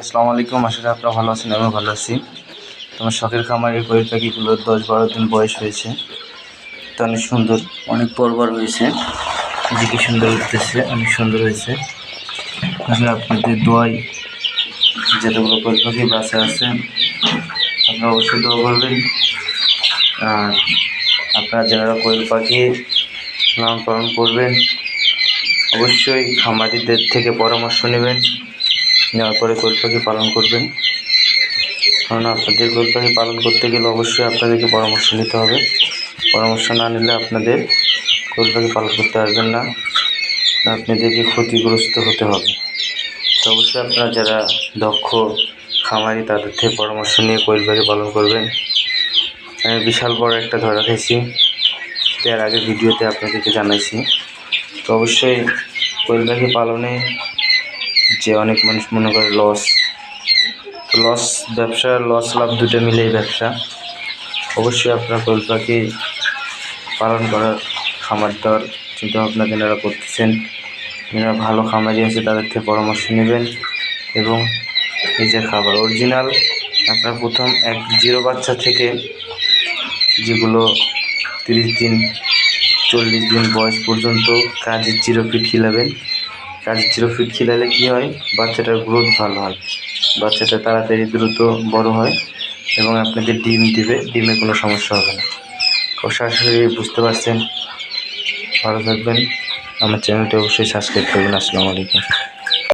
আসসালামু আলাইকুম, আশা করি আপনারা ভালো আছেন, আমিও ভালো আছি। তোমার শখের খামারের কোয়েল পাখিগুলোর দশ বারো দিন বয়স হয়েছে। তো অনেক সুন্দর, অনেক পরবার হয়েছে। যে কি সুন্দর উঠতেছে অনেক সুন্দর হয়েছে। আসলে আপনাদের দোয়াই, যতগুলো কোয়েল পাখি বাসে আছে, আপনারা অবশ্যই দোয়া করবেন। আর আপনারা যারা কোয়েল পাখি লালন পালন করবেন, অবশ্যই খামারিদের থেকে পরামর্শ নেবেন। নেওয়ার পরে কোয়েল পাখি পালন করবেন। কারণ আপনাদের কোয়েল পাখি পালন করতে গেলে অবশ্যই আপনাদেরকে পরামর্শ নিতে হবে। পরামর্শ না নিলে আপনাদের কোয়েল পাখি পালন করতে পারবেন না। আপনাদেরকে ক্ষতিগ্রস্ত হতে হবে। তো অবশ্যই আপনারা যারা দক্ষ খামারি, তাদের থেকে পরামর্শ নিয়ে কোয়েল পাখি পালন করবেন। আমি বিশাল বড় একটা ধরা খেয়েছি তো এর আগের ভিডিওতে আপনাদেরকে জানাইছি। তো অবশ্যই কোয়েল পাখি পালনে যে অনেক মানুষ মনে করে লস লস ব্যবসা লস লাভ দুটো মিলেই ব্যবসা। অবশ্যই আপনার কোয়েল পাখি পালন করার খামার দেওয়ার চিন্তাভাবনা যারা করতেছেন, যারা ভালো খামারি আছে তাদের থেকে পরামর্শ নেবেন এবং এই যে খাবার অরিজিনাল আপনার প্রথম এক জিরো বাচ্চা থেকে যেগুলো তিরিশ দিন, চল্লিশ দিন বয়স পর্যন্ত কাজের জিরো ফিট খিলাবেন কাজের জিরো ফিট খিলালে কী হয়? বাচ্চাটার গ্রোথ ভালো হয়। বাচ্চাটা তাড়াতাড়ি দ্রুত বড় হয় এবং আপনাদের ডিম দিবে। ডিমে কোনো সমস্যা হবে না। ও করি বুঝতে পারছেন। ভালো থাকবেন। আমার চ্যানেলটি অবশ্যই সাবস্ক্রাইব করবেন। আসসালামু আলাইকুম।